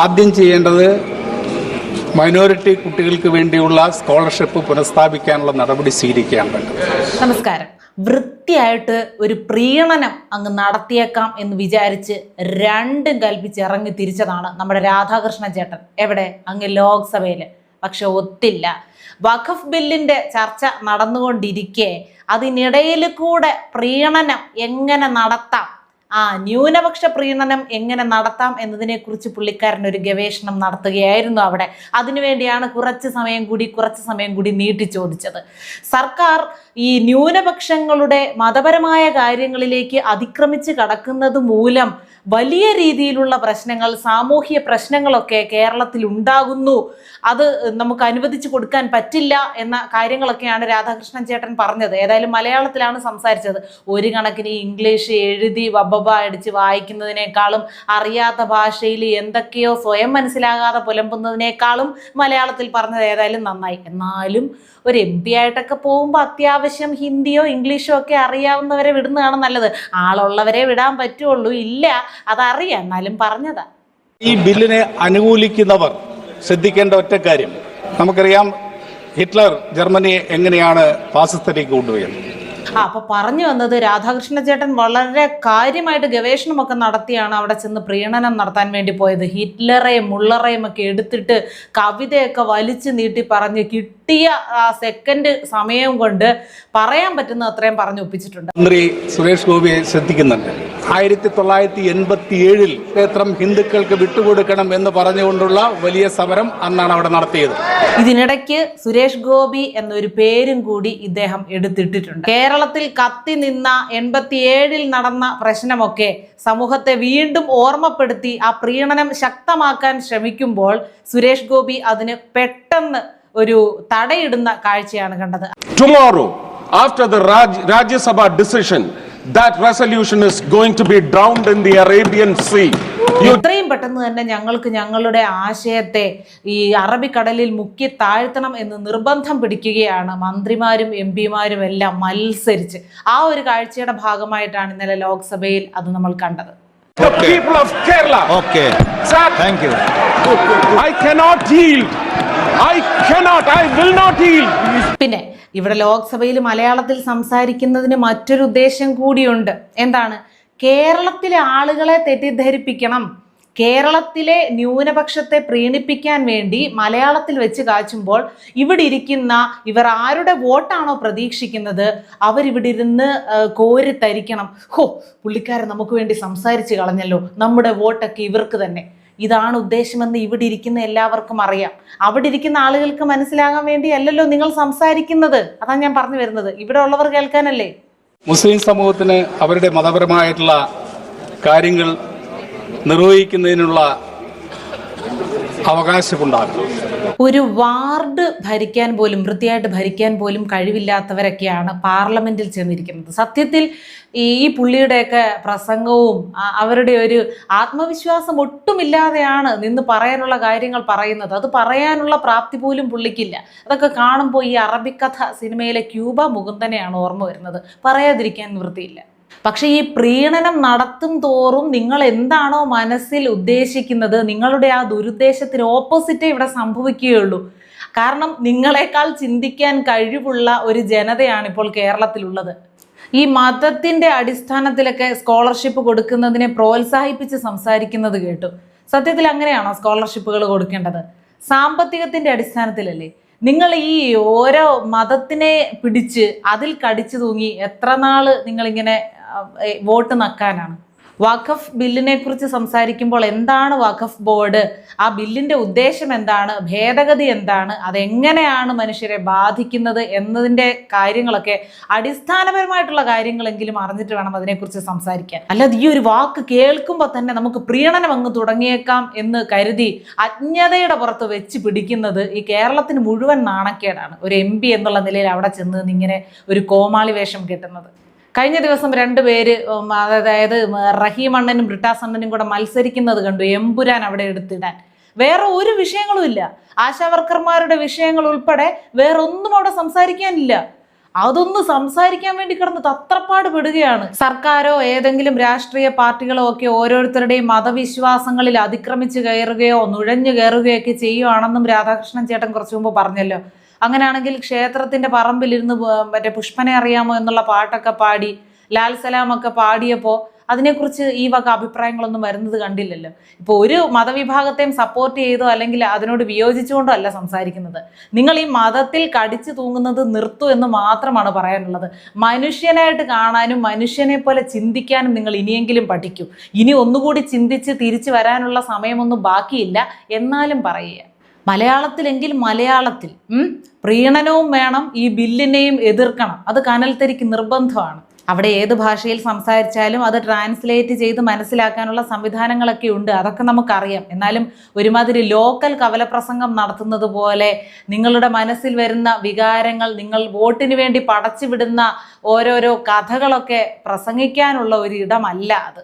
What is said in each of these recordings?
ആദ്യം ചെയ്യേണ്ടത് മൈനോറിറ്റി കുട്ടികൾക്ക് വേണ്ടിയുള്ള സ്കോളർഷിപ്പ് പുനഃസ്ഥാപിക്കാനുള്ള നടപടി സ്വീകരിക്കുകയാണ് നമസ്കാരം. വൃത്തിയായിട്ട് ഒരു പ്രീണനം അങ്ങ് നടത്തിയേക്കാം എന്ന് വിചാരിച്ച് രണ്ടും കൽപ്പിച്ച് ഇറങ്ങി തിരിച്ചതാണ് നമ്മുടെ രാധാകൃഷ്ണ ചേട്ടൻ. എവിടെ? അങ്ങ് ലോക്സഭയിൽ പക്ഷെ ഒത്തില്ല. വഖഫ് ബില്ലിന്റെ ചർച്ച നടന്നുകൊണ്ടിരിക്കെ. അതിനിടയിൽ കൂടെ പ്രീണനം എങ്ങനെ നടത്താം? ആ ന്യൂനപക്ഷ പ്രീണനം എങ്ങനെ നടത്താം എന്നതിനെക്കുറിച്ച് പുള്ളിക്കാരൻ ഒരു ഗവേഷണം നടത്തുകയായിരുന്നു അവിടെ. അതിനുവേണ്ടിയാണ് കുറച്ച് സമയം കൂടി കുറച്ച് സമയം കൂടി നീട്ടി ചോദിച്ചത്. സർക്കാർ ഈ ന്യൂനപക്ഷങ്ങളുടെ മതപരമായ കാര്യങ്ങളിലേക്ക് അതിക്രമിച്ച് കടക്കുന്നത് മൂലം വലിയ രീതിയിലുള്ള പ്രശ്നങ്ങൾ സാമൂഹ്യ പ്രശ്നങ്ങളൊക്കെ കേരളത്തിൽ ഉണ്ടാകുന്നു. അത് നമുക്ക് അനുവദിച്ചു കൊടുക്കാൻ പറ്റില്ല എന്ന കാര്യങ്ങളൊക്കെയാണ് രാധാകൃഷ്ണൻ ചേട്ടൻ പറഞ്ഞത്. ഏതായാലും മലയാളത്തിലാണ് സംസാരിച്ചത്. ഒരു കണക്കിന് ഇംഗ്ലീഷ് എഴുതി വബബ അടിച്ച് വായിക്കുന്നതിനേക്കാളും അറിയാത്ത ഭാഷയിൽ എന്തൊക്കെയോ സ്വയം മനസ്സിലാകാതെ പുലമ്പുന്നതിനേക്കാളും മലയാളത്തിൽ പറഞ്ഞത് ഏതായാലും നന്നായി. എന്നാലും ഒരു എം പി ആയിട്ടൊക്കെ പോകുമ്പോൾ അത്യാവശ്യം ഹിന്ദിയോ ഇംഗ്ലീഷോ ഒക്കെ അറിയാവുന്നവരെ വിടുന്നതാണ് നല്ലത്. ആളുള്ളവരെ വിടാൻ പറ്റുള്ളൂ. ഇല്ല അതറിയാം. എന്നാലും പറഞ്ഞതാ. ഈ ബില്ലിനെ അനുകൂലിക്കുന്നവർ ശ്രദ്ധിക്കേണ്ട ഒറ്റ കാര്യം. നമുക്കറിയാം ഹിറ്റ്ലർ ജർമ്മനിയെ എങ്ങനെയാണ് ഫാസിസത്തിലേക്ക് കൊണ്ടുപോയത്? അപ്പൊ പറഞ്ഞു വന്നത് രാധാകൃഷ്ണ ചേട്ടൻ വളരെ കാര്യമായിട്ട് ഗവേഷണമൊക്കെ നടത്തിയാണ് അവിടെ ചെന്ന് പ്രീണനം നടത്താൻ വേണ്ടി പോയത്. ഹിറ്റ്ലറേയും മുള്ളറേയും ഒക്കെ എടുത്തിട്ട് കവിതയൊക്കെ വലിച്ചു നീട്ടി പറഞ്ഞ് കിട്ടിയ ആ സെക്കൻഡ് സമയം കൊണ്ട് പറയാൻ പറ്റുന്ന അത്രയും പറഞ്ഞു ഒപ്പിച്ചിട്ടുണ്ട്. സുരേഷ് ഗോപിയെ ശ്രദ്ധിക്കുന്നുണ്ട്. ആയിരത്തി തൊള്ളായിരത്തി എൺപത്തി ഏഴിൽ ക്ഷേത്രം ഹിന്ദുക്കൾക്ക് വിട്ടുകൊടുക്കണം എന്ന് പറഞ്ഞുകൊണ്ടുള്ള വലിയ സമരം അന്നാണ് അവിടെ നടത്തിയത്. ഇതിനിടയ്ക്ക് സുരേഷ് ഗോപി എന്നൊരു പേരും കൂടി ഇദ്ദേഹം എടുത്തിട്ടിട്ടുണ്ട്. കേരളത്തിൽ കത്തി നിന്ന എൺപത്തിയേഴിൽ നടന്ന പ്രശ്നമൊക്കെ സമൂഹത്തെ വീണ്ടും ഓർമ്മപ്പെടുത്തി ആ പ്രീണനം ശക്തമാക്കാൻ ശ്രമിക്കുമ്പോൾ സുരേഷ് ഗോപി അതിന് പെട്ടെന്ന് ഒരു തടയിടുന്ന കാഴ്ചയാണ് കണ്ടത്. Tomorrow after the Rajya Sabha decision, that resolution is going to be drowned in the Arabian Sea. You എത്രയും പെട്ടെന്ന് തന്നെ ഞങ്ങൾക്ക് ഞങ്ങളുടെ ആശയത്തെ ഈ അറബിക്കടലിൽ മുക്കി താഴ്ത്തണം എന്ന് നിർബന്ധം പിടിക്കുകയാണ് മന്ത്രിമാരും എം പിമാരും എല്ലാം മത്സരിച്ച് ആ ഒരു കാഴ്ചയുടെ ഭാഗമായിട്ടാണ് ഇന്നലെ ലോക്സഭയിൽ അത് നമ്മൾ കണ്ടത് the people of Kerala. Okay. Sir, Thank you. I cannot yield. I cannot. I will not yield. പിന്നെ ഇവിടെ ലോക്സഭയിൽ മലയാളത്തിൽ സംസാരിക്കുന്നതിന് മറ്റൊരു ഉദ്ദേശം കൂടിയുണ്ട്. എന്താണ്? കേരളത്തിലെ ആളുകളെ തെറ്റിദ്ധരിപ്പിക്കണം. കേരളത്തിലെ ന്യൂനപക്ഷത്തെ പ്രീണിപ്പിക്കാൻ വേണ്ടി മലയാളത്തിൽ വെച്ച് കാച്ചുമ്പോൾ ഇവിടെ ഇരിക്കുന്ന ഇവർ ആരുടെ വോട്ടാണോ പ്രതീക്ഷിക്കുന്നത്? അവരിവിടെ ഇരുന്ന് കോരി തരിക്കണം ഹോ പുള്ളിക്കാരൻ നമുക്ക് വേണ്ടി സംസാരിച്ച് കളഞ്ഞല്ലോ. നമ്മുടെ വോട്ടൊക്കെ ഇവർക്ക് തന്നെ. ഇതാണ് ഉദ്ദേശമെന്ന് ഇവിടെ ഇരിക്കുന്ന എല്ലാവർക്കും അറിയാം. അവിടെ ഇരിക്കുന്ന ആളുകൾക്ക് മനസ്സിലാകാൻ വേണ്ടിയല്ലല്ലോ നിങ്ങൾ സംസാരിക്കുന്നത്. അതാണ് ഞാൻ പറഞ്ഞു വരുന്നത്. ഇവിടെ ഉള്ളവർ കേൾക്കാനല്ലേ? മുസ്ലിം സമൂഹത്തിന് അവരുടെ മതപരമായിട്ടുള്ള കാര്യങ്ങൾ നിർവഹിക്കുന്നതിനുള്ള അവകാശമുണ്ടാകും ഒരു വാർഡ് ഭരിക്കാൻ പോലും വൃത്തിയായിട്ട് ഭരിക്കാൻ പോലും കഴിവില്ലാത്തവരൊക്കെയാണ് പാർലമെന്റിൽ ചെന്നിരിക്കുന്നത്. സത്യത്തിൽ ഈ പുള്ളിയുടെയൊക്കെ പ്രസംഗവും അവരുടെ ഒരു ആത്മവിശ്വാസം ഒട്ടുമില്ലാതെയാണ് നിന്ന് പറയാനുള്ള കാര്യങ്ങൾ പറയുന്നത്. അത് പറയാനുള്ള പ്രാപ്തി പോലും പുള്ളിക്കില്ല. അതൊക്കെ കാണുമ്പോൾ ഈ അറബിക്കഥ സിനിമയിലെ ക്യൂബ മുകുന്ദനെയാണ് ഓർമ്മ വരുന്നത്. പറയാതിരിക്കാൻ നിവൃത്തിയില്ല. പക്ഷെ ഈ പ്രീണനം നടത്തും തോറും നിങ്ങൾ എന്താണോ മനസ്സിൽ ഉദ്ദേശിക്കുന്നത് നിങ്ങളുടെ ആ ദുരുദ്ദേശത്തിന് ഓപ്പോസിറ്റേ ഇവിടെ സംഭവിക്കുകയുള്ളൂ. കാരണം നിങ്ങളെക്കാൾ ചിന്തിക്കാൻ കഴിവുള്ള ഒരു ജനതയാണ് ഇപ്പോൾ കേരളത്തിലുള്ളത്. ഈ മതത്തിന്റെ അടിസ്ഥാനത്തിലൊക്കെ സ്കോളർഷിപ്പ് കൊടുക്കുന്നതിനെ പ്രോത്സാഹിപ്പിച്ച് സംസാരിക്കുന്നത് കേട്ടു. സത്യത്തിൽ അങ്ങനെയാണോ സ്കോളർഷിപ്പുകൾ കൊടുക്കേണ്ടത്? സാമ്പത്തികത്തിന്റെ അടിസ്ഥാനത്തിലല്ലേ? നിങ്ങൾ ഈ ഓരോ മതത്തിനെ പിടിച്ച് അതിൽ കടിച്ചു തൂങ്ങി എത്ര നാൾ നിങ്ങളിങ്ങനെ വോട്ട് നക്കാനാണ്? വഖഫ് ബില്ലിനെ കുറിച്ച് സംസാരിക്കുമ്പോൾ എന്താണ് വഖഫ് ബോർഡ്? ആ ബില്ലിന്റെ ഉദ്ദേശം എന്താണ്? ഭേദഗതി എന്താണ്? അതെങ്ങനെയാണ് മനുഷ്യരെ ബാധിക്കുന്നത് എന്നതിന്റെ കാര്യങ്ങളൊക്കെ അടിസ്ഥാനപരമായിട്ടുള്ള കാര്യങ്ങളെങ്കിലും അറിഞ്ഞിട്ട് വേണം അതിനെക്കുറിച്ച് സംസാരിക്കാൻ. അല്ലാതെ ഈ ഒരു വാക്ക് കേൾക്കുമ്പോൾ തന്നെ നമുക്ക് പ്രീണനം അങ്ങ് തുടങ്ങിയേക്കാം എന്ന് കരുതി അജ്ഞതയുടെ പുറത്ത് വെച്ച് പിടിക്കുന്നത് ഈ കേരളത്തിന് മുഴുവൻ നാണക്കേടാണ്. ഒരു എം എന്നുള്ള നിലയിൽ അവിടെ ചെന്ന് ഇങ്ങനെ ഒരു കോമാളി വേഷം കെട്ടുന്നത്. കഴിഞ്ഞ ദിവസം രണ്ടുപേര് അതായത് റഹീം അണ്ണനും ബ്രിട്ടാസ് അണ്ണനും കൂടെ മത്സരിക്കുന്നത് കണ്ടു എമ്പുരാൻ അവിടെ എടുത്തിടാൻ. വേറെ ഒരു വിഷയങ്ങളും ഇല്ല. ആശാവർക്കർമാരുടെ വിഷയങ്ങൾ ഉൾപ്പെടെ വേറെ ഒന്നും അവിടെ സംസാരിക്കാനില്ല. അതൊന്ന് സംസാരിക്കാൻ വേണ്ടി കിടന്ന് തത്രപ്പാട് പെടുകയാണ്. സർക്കാരോ ഏതെങ്കിലും രാഷ്ട്രീയ പാർട്ടികളോ ഒക്കെ ഓരോരുത്തരുടെയും മതവിശ്വാസങ്ങളിൽ അതിക്രമിച്ച് കയറുകയോ നുഴഞ്ഞു കയറുകയോ ഒക്കെ ചെയ്യുവാണെന്നും രാധാകൃഷ്ണൻ ചേട്ടൻ കുറച്ചു മുമ്പ് പറഞ്ഞല്ലോ. അങ്ങനെയാണെങ്കിൽ ക്ഷേത്രത്തിന്റെ പറമ്പിലിരുന്ന് മറ്റേ പുഷ്പനെ അറിയാമോ എന്നുള്ള പാട്ടൊക്കെ പാടി ലാൽ സലാമൊക്കെ പാടിയപ്പോൾ അതിനെക്കുറിച്ച് ഈ വക അഭിപ്രായങ്ങളൊന്നും വരുന്നത് കണ്ടില്ലല്ലോ. ഇപ്പോൾ ഒരു മതവിഭാഗത്തെയും സപ്പോർട്ട് ചെയ്തോ അല്ലെങ്കിൽ അതിനോട് വിയോജിച്ചുകൊണ്ടോ അല്ല സംസാരിക്കുന്നത്. നിങ്ങൾ ഈ മതത്തിൽ കടിച്ചു തൂങ്ങുന്നത് നിർത്തു എന്ന് മാത്രമാണ് പറയാനുള്ളത്. മനുഷ്യനായിട്ട് കാണാനും മനുഷ്യനെ പോലെ ചിന്തിക്കാനും നിങ്ങൾ ഇനിയെങ്കിലും പഠിക്കൂ. ഇനി ഒന്നുകൂടി ചിന്തിച്ച് തിരിച്ചു വരാനുള്ള സമയമൊന്നും ബാക്കിയില്ല. എന്നാലും പറയുക. മലയാളത്തിലെങ്കിൽ മലയാളത്തിൽ പ്രീണനവും വേണം ഈ ബില്ലിനെയും എതിർക്കണം. അത് കനൽത്തരിക്ക് നിർബന്ധമാണ്. അവിടെ ഏത് ഭാഷയിൽ സംസാരിച്ചാലും അത് ട്രാൻസ്ലേറ്റ് ചെയ്ത് മനസ്സിലാക്കാനുള്ള സംവിധാനങ്ങളൊക്കെ ഉണ്ട്. അതൊക്കെ നമുക്കറിയാം. എന്നാലും ഒരുമാതിരി ലോക്കൽ കവലപ്രസംഗം നടത്തുന്നത് പോലെ നിങ്ങളുടെ മനസ്സിൽ വരുന്ന വികാരങ്ങൾ നിങ്ങൾ വോട്ടിന് വേണ്ടി പടച്ചുവിടുന്ന ഓരോരോ കഥകളൊക്കെ പ്രസംഗിക്കാനുള്ള ഒരു ഇടമല്ല അത്.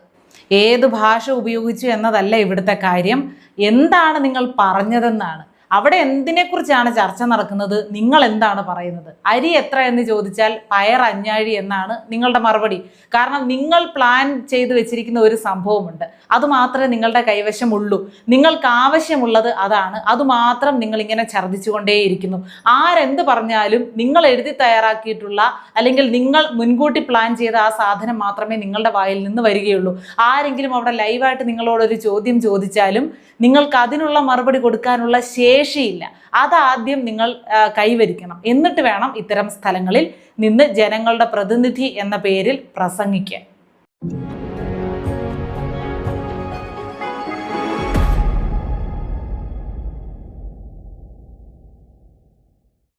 ഏത് ഭാഷ ഉപയോഗിച്ചു എന്നതല്ല ഇവിടുത്തെ കാര്യം. എന്താണ് നിങ്ങൾ പറഞ്ഞതെന്നാണ്. അവിടെ എന്തിനെക്കുറിച്ചാണ് ചർച്ച നടക്കുന്നത്? നിങ്ങൾ എന്താണ് പറയുന്നത്? അരി എത്ര എന്ന് ചോദിച്ചാൽ പയർ അഞ്ഞാഴി എന്നാണ് നിങ്ങളുടെ മറുപടി. കാരണം നിങ്ങൾ പ്ലാൻ ചെയ്തു വെച്ചിരിക്കുന്ന ഒരു സംഭവമുണ്ട്. അത് മാത്രമേ നിങ്ങളുടെ കൈവശം ഉള്ളൂ നിങ്ങൾക്ക് ആവശ്യമുള്ളത് അതാണ്. അത് മാത്രം നിങ്ങൾ ഇങ്ങനെ ഛർദ്ദിച്ചുകൊണ്ടേയിരിക്കുന്നു. ആരെന്ത് പറഞ്ഞാലും നിങ്ങൾ എഴുതി തയ്യാറാക്കിയിട്ടുള്ള അല്ലെങ്കിൽ നിങ്ങൾ മുൻകൂട്ടി പ്ലാൻ ചെയ്ത ആ സാധനം മാത്രമേ നിങ്ങളുടെ വായിൽ നിന്ന് വരികയുള്ളൂ. ആരെങ്കിലും അവിടെ ലൈവായിട്ട് നിങ്ങളോടൊരു ചോദ്യം ചോദിച്ചാലും നിങ്ങൾക്ക് അതിനുള്ള മറുപടി കൊടുക്കാനുള്ള ശേഷിയില്ല അതാദ്യം നിങ്ങൾ കൈവരിക്കണം. എന്നിട്ട് വേണം ഇത്തരം സ്ഥലങ്ങളിൽ നിന്ന് ജനങ്ങളുടെ പ്രതിനിധി എന്ന പേരിൽ പ്രസംഗിക്കാൻ.